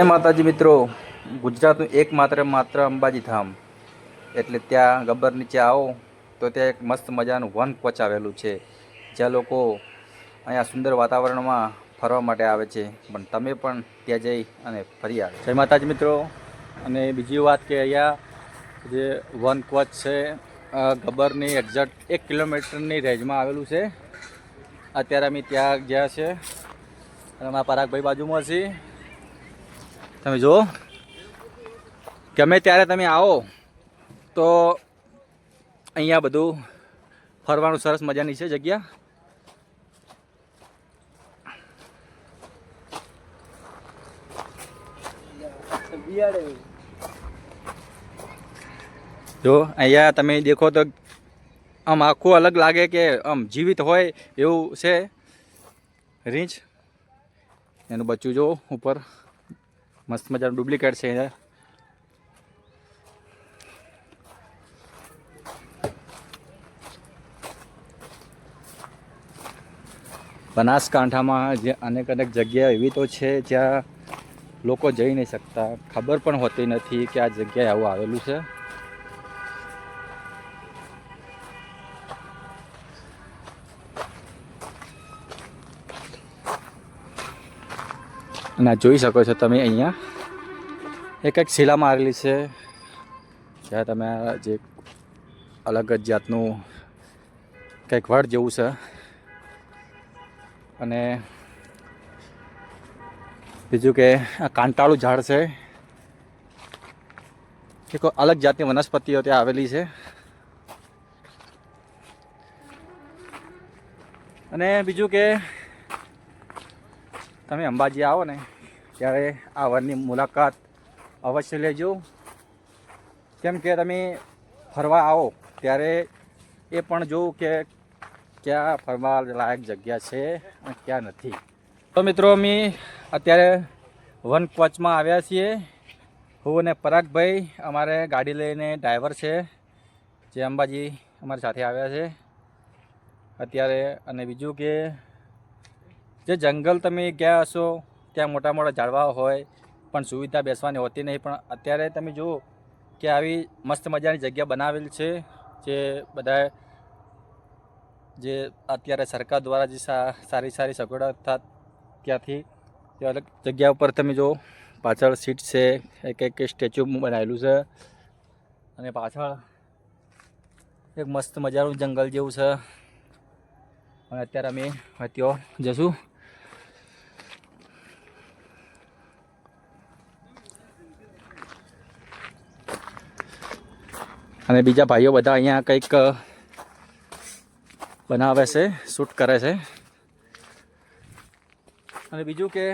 જય માતાજી મિત્રો, ગુજરાતનું એકમાત્ર માત્ર અંબાજી ધામ. એટલે ત્યાં ગબ્બર નીચે આવો, તો ત્યાં એક મસ્ત મજાનું વન કોચ આવેલું છે. જ્યાં લોકો અહીંયા સુંદર વાતાવરણમાં ફરવા માટે આવે છે. પણ તમે પણ ત્યાં જઈ અને ફરી આવે. જય માતાજી મિત્રો. અને બીજી વાત કે અહીંયા જે વન કોચ છે ગબ્બરની એક્ઝેક્ટ એક કિલોમીટરની રેન્જમાં આવેલું છે. અત્યારે અમે ત્યાં ગયા છે. અને અમારા પરાગભાઈ બાજુમાં છે તમે જુઓ. ગમે ત્યારે તમે આવો, તો અહીંયા બધું ફરવાનું સરસ મજાની છે જગ્યા. જો અહીંયા તમે દેખો તો આમ આખું અલગ લાગે કે આમ જીવિત હોય એવું છે. રીંછ. એનું બચ્ચું જો ઉપર. મસ્ત મજાનું ડુપ્લિકેટ છે અહીંયા બનાસકાંઠામાં જે અનેક અનેક જગ્યા એવી તો છે જ્યાં લોકો જઈ નહીં શકતા. ખબર પણ હોતી નથી કે આ જગ્યાએ આવું આવેલું છે. અને જોઈ શકો છો તમે અહીંયા. એક એક શિલા મારેલી છે. જ્યાં તમે જે અલગ જ જાતનું કંઈક વડ જેવું છે. અને બીજું કે આ કાંટાળું ઝાડ છે. એક અલગ જાતની વનસ્પતિઓ ત્યાં આવેલી છે. અને બીજું કે તમે અંબાજી આવો ને, ત્યારે આ વનની મુલાકાત અવશ્ય લેજો. કેમ કે તમે ફરવા આવો, ત્યારે એ પણ જોવું કે ક્યાં ફરવા લાયક જગ્યા છે અને ક્યાં નથી. તો મિત્રો, અમે અત્યારે વન કોચમાં આવ્યા છીએ. હું અને પરાગભાઈ, અમારે ગાડી લઈને ડ્રાઈવર છે, જે અંબાજી અમારી સાથે આવ્યા છે. અત્યારે અને બીજું કે જે જંગલ તમે ગયા હશો, ત્યાં મોટા મોટા ઝાડવા હોય, પણ સુવિધા બેસવાની હોતી નહીં. પણ અત્યારે તમે જુઓ કે આવી મસ્ત મજાની જગ્યા બનાવેલી છે, જે બધા જે અત્યારે સરકાર દ્વારા જે સારી સારી સગવડતા ત્યાંથી તે અલગ જગ્યા ઉપર તમે જો પાછળ સીટ છે, એક એક સ્ટેચ્યુ બનાવેલું છે, અને પાછળ એક મસ્ત મજાનું જંગલ જેવું છે. અને અત્યારે અમે હવે ત્યાં જશું. અને બીજા ભાઈઓ બધા અહીંયા કંઈક બનાવે છે, શૂટ કરે છે. અને બીજું કે,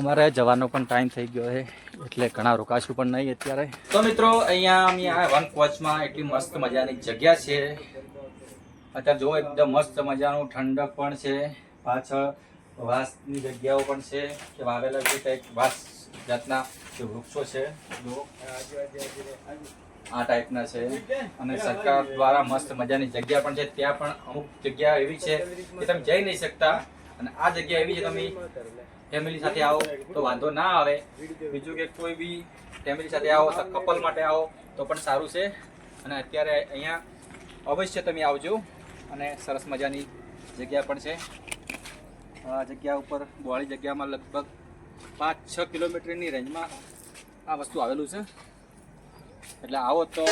અમારે જવાનો પણ ટાઈમ થઈ ગયો છે, એટલે ઘણા રોકાશું પણ નહીં અત્યારે. તો મિત્રો, અહીંયા અમે આ વન કોચમાં એટલી મસ્ત મજાની જગ્યા છે. અત્યારે જો એકદમ મસ્ત મજાનું ઠંડક પણ છે. પાછળ વાસની જગ્યાઓ પણ છે, કે વાવેલા છે કંઈક વાસ જાતના જે વૃક્ષો છે આ ટાઈપના છે. અને સરકાર દ્વારા મસ્ત મજાની જગ્યા પણ છે. ત્યાં પણ અમુક જગ્યા એવી છે કે તમે જઈ નહીં શકતા. અને આ જગ્યા એવી છે, તમે ફેમિલી સાથે આવો તો વાંધો ના આવે. બીજું કે કોઈ બી ફેમિલી સાથે આવો કપલ માટે આવો, તો પણ સારું છે. અને અત્યારે અહીંયા અવશ્ય તમે આવજો. અને સરસ મજાની જગ્યા પણ છે. આ જગ્યા ઉપર બોળી જગ્યામાં લગભગ પાંચ છ કિલોમીટરની રેન્જમાં આ વસ્તુ આવેલું છે એટલે આવો તો.